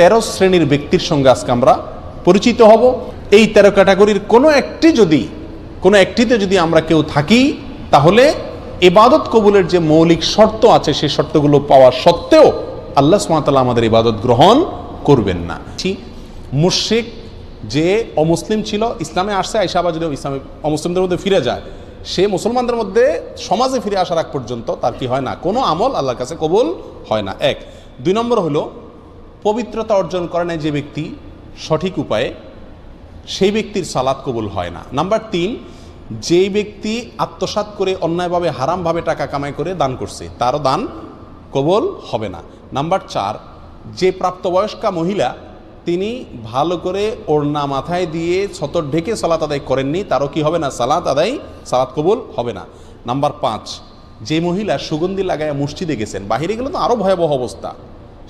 তেরো শ্রেণির ব্যক্তির সঙ্গে আজকে আমরা পরিচিত হব। এই তেরো ক্যাটাগরির কোনো একটি যদি, কোনো একটিতে যদি আমরা কেউ থাকি, তাহলে এবাদত কবুলের যে মৌলিক শর্ত আছে, সেই শর্তগুলো পাওয়া সত্ত্বেও আল্লাহ সুমাতাল্লাহ আমাদের ইবাদত গ্রহণ করবেন না। মুশিক যে অমুসলিম ছিল, ইসলামে আসছে আইসা আবার যদি ইসলামে অমুসলিমদের মধ্যে ফিরে যায়, সে মুসলমানদের মধ্যে সমাজে ফিরে আসার আগ পর্যন্ত তার কি হয় না? কোনো আমল আল্লাহর কাছে কবুল হয় না। এক। দুই নম্বর হলো পবিত্রতা অর্জন করে নাই যে ব্যক্তি, সঠিক উপায়ে সেই ব্যক্তির সালাদ কবুল হয় না। নাম্বার তিন, যেই ব্যক্তি আত্মসাৎ করে অন্যায়ভাবে, হারামভাবে টাকা কামাই করে দান করছে, তারও দান কবল হবে না। নাম্বার চার, যে প্রাপ্তবয়স্কা মহিলা তিনি ভালো করে ওড়না মাথায় দিয়ে ছতর ঢেকে সালাত আদায় করেননি, তারও কি হবে না? সালাত আদায়, সালাত কবুল হবে না। নাম্বার পাঁচ, যে মহিলা সুগন্ধি লাগায় মসজিদে গেছেন, বাহিরে গেলে তো আরও ভয়াবহ অবস্থা।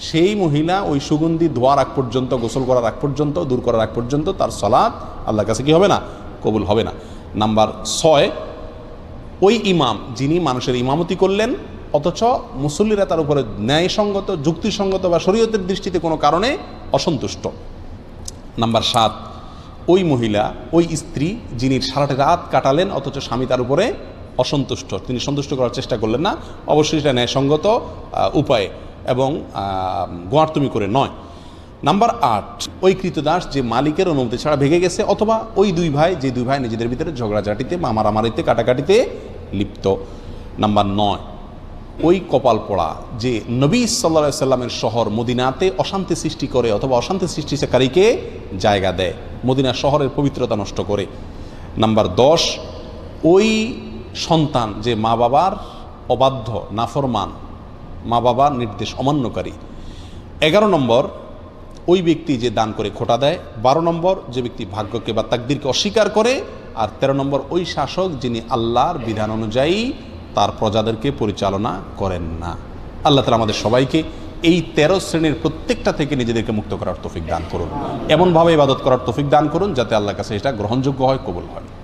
সেই মহিলা ওই সুগন্ধি ধোয়ার আগ পর্যন্ত, গোসল করার আগ পর্যন্ত, দূর করার আগ পর্যন্ত তার সলাৎ আল্লাহর কাছে কি হবে না? কবুল হবে না। নাম্বার ছয়, ওই ইমাম যিনি মানুষের ইমামতি করলেন, অথচ মুসল্লিরা তার উপরে ন্যায়সঙ্গত, যুক্তিসঙ্গত বা শরীয়তের দৃষ্টিতে কোনো কারণে অসন্তুষ্ট। নাম্বার সাত, ওই মহিলা, ওই স্ত্রী যিনি সারাটা রাত কাটালেন, অথচ স্বামী তার উপরে অসন্তুষ্ট, তিনি সন্তুষ্ট করার চেষ্টা করলেন না, অবশ্যই সেটা ন্যায়সঙ্গত উপায়ে। এবং গোয়ার্তমি করে নয়। নাম্বার আট, ওই কৃতদাস যে মালিকের অনুমতি ছাড়া ভেঙে গেছে অথবা ওই দুই ভাই, যে দুই ভাই নিজেদের ভিতরে ঝগড়াঝাটিতে, মামারামারিতে, কাটাকাটিতে লিপ্ত। নাম্বার নয়, ওই কপাল পড়া যে নবী সাল্লা সাল্লামের শহর মদিনাতে অশান্তি সৃষ্টি করে অথবা অশান্তি সৃষ্টি সৃষ্টিকারীকে জায়গা দেয়, মদিনা শহরের পবিত্রতা নষ্ট করে। নাম্বার দশ, ওই সন্তান যে মা বাবার অবাধ্য, নাফরমান মা বাবার নির্দেশ অমান্যকারী। এগারো নম্বর, ওই ব্যক্তি যে দান করে খোটা দেয়। বারো নম্বর, যে ব্যক্তি ভাগ্যকে বা তাকদিরকে অস্বীকার করে। আর তেরো নম্বর, ওই শাসক যিনি আল্লাহর বিধান অনুযায়ী তার প্রজাদেরকে পরিচালনা করেন না। আল্লাহ তালা আমাদের সবাইকে এই তেরো শ্রেণির প্রত্যেকটা থেকে নিজেদেরকে মুক্ত করার তফিক দান করুন। এমনভাবে ইবাদত করার তফিক দান করুন যাতে আল্লাহর কাছে এটা গ্রহণযোগ্য হয়, কবুল হয়।